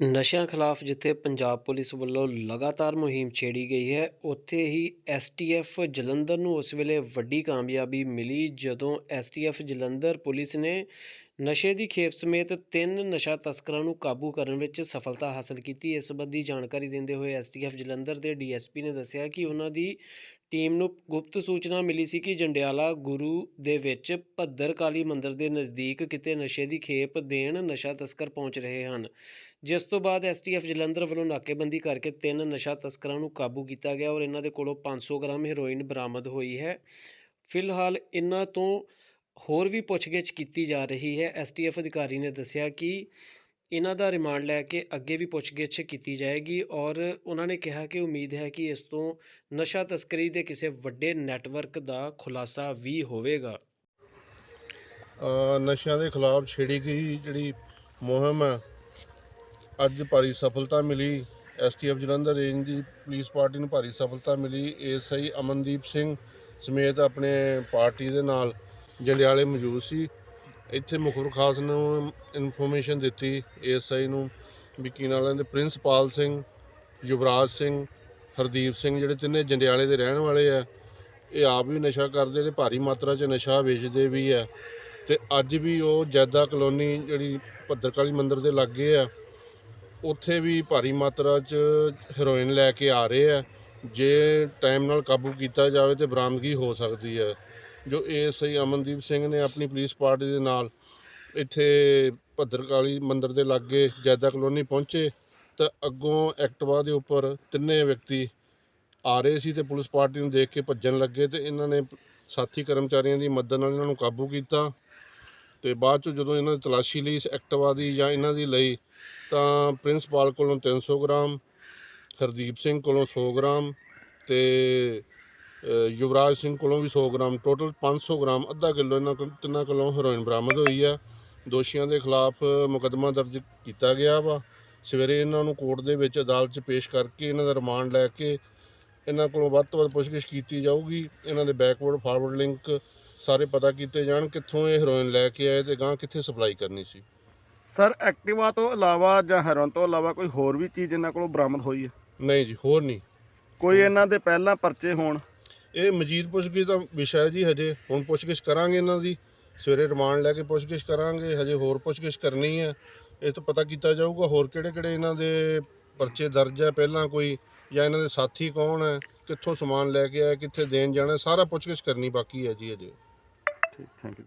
ਨਸ਼ਿਆਂ ਖਿਲਾਫ ਜਿੱਥੇ ਪੰਜਾਬ ਪੁਲਿਸ ਵੱਲੋਂ ਲਗਾਤਾਰ ਮੁਹਿੰਮ ਛੇੜੀ ਗਈ ਹੈ, ਉੱਥੇ ਹੀ ਐਸਟੀਐਫ ਜਲੰਧਰ ਨੂੰ ਉਸ ਵੇਲੇ ਵੱਡੀ ਕਾਮਯਾਬੀ ਮਿਲੀ ਜਦੋਂ ਐਸਟੀਐਫ ਜਲੰਧਰ ਪੁਲਿਸ ਨੇ ਨਸ਼ੇ ਦੀ ਖੇਪ ਸਮੇਤ ਤਿੰਨ ਨਸ਼ਾ ਤਸਕਰਾਂ ਨੂੰ ਕਾਬੂ ਕਰਨ ਵਿੱਚ ਸਫਲਤਾ ਹਾਸਲ ਕੀਤੀ। ਇਸ ਸੰਬੰਧੀ ਜਾਣਕਾਰੀ ਦਿੰਦੇ ਹੋਏ ਐਸਟੀਐਫ ਜਲੰਧਰ ਦੇ ਡੀਐਸਪੀ ਨੇ ਦੱਸਿਆ ਕਿ ਉਹਨਾਂ ਦੀ ਟੀਮ ਨੂੰ ਗੁਪਤ ਸੂਚਨਾ ਮਿਲੀ ਸੀ ਕਿ ਜੰਡਿਆਲਾ ਗੁਰੂ ਦੇ ਵਿੱਚ ਭੱਦਰ ਕਾਲੀ ਮੰਦਿਰ ਦੇ ਨਜ਼ਦੀਕ ਕਿਤੇ ਨਸ਼ੇ ਦੀ ਖੇਪ ਦੇਣ ਨਸ਼ਾ ਤਸਕਰ ਪਹੁੰਚ ਰਹੇ ਹਨ। ਜਿਸ ਤੋਂ ਬਾਅਦ ਐਸਟੀਐਫ ਜਲੰਧਰ ਵੱਲੋਂ ਨਾਕੇਬੰਦੀ ਕਰਕੇ ਤਿੰਨ ਨਸ਼ਾ ਤਸਕਰਾਂ ਨੂੰ ਕਾਬੂ ਕੀਤਾ ਗਿਆ ਔਰ ਇਹਨਾਂ ਦੇ ਕੋਲੋਂ 500 ਗ੍ਰਾਮ ਹੈਰੋਇਨ ਬਰਾਮਦ ਹੋਈ ਹੈ। ਫਿਲਹਾਲ ਇਹਨਾਂ ਤੋਂ ਹੋਰ ਵੀ ਪੁੱਛਗਿੱਛ ਕੀਤੀ ਜਾ ਰਹੀ ਹੈ। ਐਸਟੀਐਫ ਅਧਿਕਾਰੀ ਨੇ ਦੱਸਿਆ ਕਿ ਇਹਨਾਂ ਦਾ ਰਿਮਾਂਡ ਲੈ ਕੇ ਅੱਗੇ ਵੀ ਪੁੱਛਗਿੱਛ ਕੀਤੀ ਜਾਏਗੀ ਔਰ ਉਹਨਾਂ ਨੇ ਕਿਹਾ ਕਿ ਉਮੀਦ ਹੈ ਕਿ ਇਸ ਤੋਂ ਨਸ਼ਾ ਤਸਕਰੀ ਦੇ ਕਿਸੇ ਵੱਡੇ ਨੈਟਵਰਕ ਦਾ ਖੁਲਾਸਾ ਵੀ ਹੋਵੇਗਾ। ਨਸ਼ਿਆਂ ਦੇ ਖਿਲਾਫ ਛੇੜੀ ਗਈ ਜਿਹੜੀ ਮੁਹਿੰਮ ਹੈ, ਅੱਜ ਭਾਰੀ ਸਫਲਤਾ ਮਿਲੀ। ਐਸਟੀਐਫ ਜਲੰਧਰ ਰੇਂਜ ਦੀ ਪੁਲਿਸ ਪਾਰਟੀ ਨੂੰ ਭਾਰੀ ਸਫਲਤਾ ਮਿਲੀ। ਏਐਸਆਈ ਅਮਨਦੀਪ ਸਿੰਘ ਸਮੇਤ ਆਪਣੇ ਪਾਰਟੀ ਦੇ ਨਾਲ ਜਲਿਆਲੇ ਮੌਜੂਦ ਸੀ। ਇੱਥੇ ਮੁਖਬਰ ਖਾਸ ਨੂੰ ਇਨਫੋਰਮੇਸ਼ਨ ਦਿੱਤੀ ਏਐਸਆਈ ਨੂੰ, ਵੀ ਕੀ ਨਾਲਾਂ ਦੇ ਪ੍ਰਿੰਸਪਾਲ ਸਿੰਘ, ਯੁਵਰਾਜ ਸਿੰਘ, ਹਰਦੀਪ ਸਿੰਘ, ਜਿਹੜੇ ਤਿੰਨੇ ਜੰਡਿਆਲੇ ਦੇ ਰਹਿਣ ਵਾਲੇ ਆ, ਇਹ ਆਪ ਵੀ ਨਸ਼ਾ ਕਰਦੇ ਤੇ ਭਾਰੀ ਮਾਤਰਾ 'ਚ ਨਸ਼ਾ ਵੇਚਦੇ ਵੀ ਆ। ਤੇ ਅੱਜ ਵੀ ਉਹ ਜੈਦਾ ਕਲੋਨੀ ਜਿਹੜੀ ਭੱਦਰਕਾਲੀ ਮੰਦਿਰ ਦੇ ਲਾਗੇ ਆ, ਉੱਥੇ ਵੀ ਭਾਰੀ ਮਾਤਰਾ 'ਚ ਹੈਰੋਇਨ ਲੈ ਕੇ ਆ ਰਹੇ ਆ। ਜੇ ਟਾਈਮ ਨਾਲ ਕਾਬੂ ਕੀਤਾ ਜਾਵੇ ਤੇ ਬਰਾਮਦਗੀ ਹੋ ਸਕਦੀ ਹੈ ਜੋ ਏਐਸਆਈ ਅਮਨਦੀਪ ਸਿੰਘ ਨੇ ਆਪਣੀ ਪੁਲਿਸ ਪਾਰਟੀ ਦੇ ਨਾਲ ਇੱਥੇ ਭੱਦਰਕਾਲੀ ਮੰਦਿਰ ਦੇ ਲਾਗੇ ਜੈਦਾ ਕਲੋਨੀ ਪਹੁੰਚੇ ਤਾਂ ਅੱਗੋਂ ਐਕਟਿਵਾ ਦੇ ਉੱਪਰ ਤਿੰਨੇ ਵਿਅਕਤੀ ਆ ਰਹੇ ਸੀ ਤੇ ਪੁਲਿਸ ਪਾਰਟੀ ਨੂੰ ਦੇਖ ਕੇ ਭੱਜਣ ਲੱਗੇ ਤੇ ਇਹਨਾਂ ਨੇ ਸਾਥੀ ਕਰਮਚਾਰੀਆਂ ਦੀ ਮਦਦ ਨਾਲ ਇਹਨਾਂ ਨੂੰ ਕਾਬੂ ਕੀਤਾ ਤੇ ਬਾਅਦ ਚ ਜਦੋਂ ਇਹਨਾਂ ਦੀ ਤਲਾਸ਼ੀ ਲਈ ਇਸ ਐਕਟਿਵਾ ਦੀ ਜਾਂ ਇਹਨਾਂ ਦੀ ਲਈ ਤਾਂ ਪ੍ਰਿੰਸਪਾਲ ਕੋਲੋਂ 300 ਗ੍ਰਾਮ, ਹਰਦੀਪ ਸਿੰਘ ਕੋਲੋਂ 100 ਗ੍ਰਾਮ ਤੇ ਯੁਵਰਾਜ ਸਿੰਘ ਕੋਲੋਂ ਵੀ 100 ਗ੍ਰਾਮ ਟੋਟਲ 500 ਗ੍ਰਾਮ ਅੱਧਾ ਕਿਲੋ ਇਹਨਾਂ ਕੋਲ ਤਿੰਨਾਂ ਕੋਲੋਂ ਹੈਰੋਇਨ ਬਰਾਮਦ ਹੋਈ ਆ। ਦੋਸ਼ੀਆਂ ਦੇ ਖਿਲਾਫ ਮੁਕੱਦਮਾ ਦਰਜ ਕੀਤਾ ਗਿਆ ਵਾ। ਸਵੇਰੇ ਇਹਨਾਂ ਨੂੰ ਕੋਰਟ ਦੇ ਵਿੱਚ ਅਦਾਲਤ 'ਚ ਪੇਸ਼ ਕਰਕੇ ਇਹਨਾਂ ਦਾ ਰਿਮਾਂਡ ਲੈ ਕੇ ਇਹਨਾਂ ਕੋਲੋਂ ਵੱਧ ਤੋਂ ਵੱਧ ਪੁੱਛਗਿੱਛ ਕੀਤੀ ਜਾਊਗੀ। ਇਹਨਾਂ ਦੇ ਬੈਕਵਰਡ ਫਾਰਵਰਡ ਲਿੰਕ ਸਾਰੇ ਪਤਾ ਕੀਤੇ ਜਾਣ ਕਿੱਥੋਂ ਇਹ ਹੈਰੋਇਨ ਲੈ ਕੇ ਆਏ ਤੇ ਗਾਂ ਕਿੱਥੇ ਸਪਲਾਈ ਕਰਨੀ ਸੀ। ਸਰ ਐਕਟਿਵਾ ਤੋਂ ਇਲਾਵਾ ਜਾਂ ਹੈਰੋਨ ਤੋਂ ਇਲਾਵਾ ਕੋਈ ਹੋਰ ਵੀ ਚੀਜ਼ ਇਹਨਾਂ ਕੋਲੋਂ ਬਰਾਮਦ ਹੋਈ ਹੈ? ਨਹੀਂ ਜੀ ਹੋਰ ਨਹੀਂ। ਕੋਈ ਇਹਨਾਂ ਦੇ ਪਹਿਲਾਂ ਪਰਚੇ ਹੋਣ? ਇਹ ਮਜੀਦ ਪੁੱਛਗਿੱਛ ਦਾ ਵਿਸ਼ਾ ਹੈ ਜੀ ਹਜੇ ਹੁਣ ਪੁੱਛਗਿੱਛ ਕਰਾਂਗੇ ਇਹਨਾਂ ਦੀ। ਸਵੇਰੇ ਰਿਮਾਂਡ ਲੈ ਕੇ ਪੁੱਛਗਿੱਛ ਕਰਾਂਗੇ, ਹਜੇ ਹੋਰ ਪੁੱਛਗਿੱਛ ਕਰਨੀ ਹੈ। ਇਹ ਤੋਂ ਪਤਾ ਕੀਤਾ ਜਾਊਗਾ ਹੋਰ ਕਿਹੜੇ ਕਿਹੜੇ ਇਹਨਾਂ ਦੇ ਪਰਚੇ ਦਰਜ ਹੈ ਪਹਿਲਾਂ ਕੋਈ ਜਾਂ ਇਹਨਾਂ ਦੇ ਸਾਥੀ ਕੌਣ ਹੈ, ਕਿੱਥੋਂ ਸਮਾਨ ਲੈ ਕੇ ਆਏ ਕਿੱਥੇ ਦੇਣ ਜਾਣਾ, ਸਾਰਾ ਪੁੱਛਗਿੱਛ ਕਰਨੀ ਬਾਕੀ ਹੈ ਜੀ ਹਜੇ। ਠੀਕ ਥੈਂਕ ਯੂ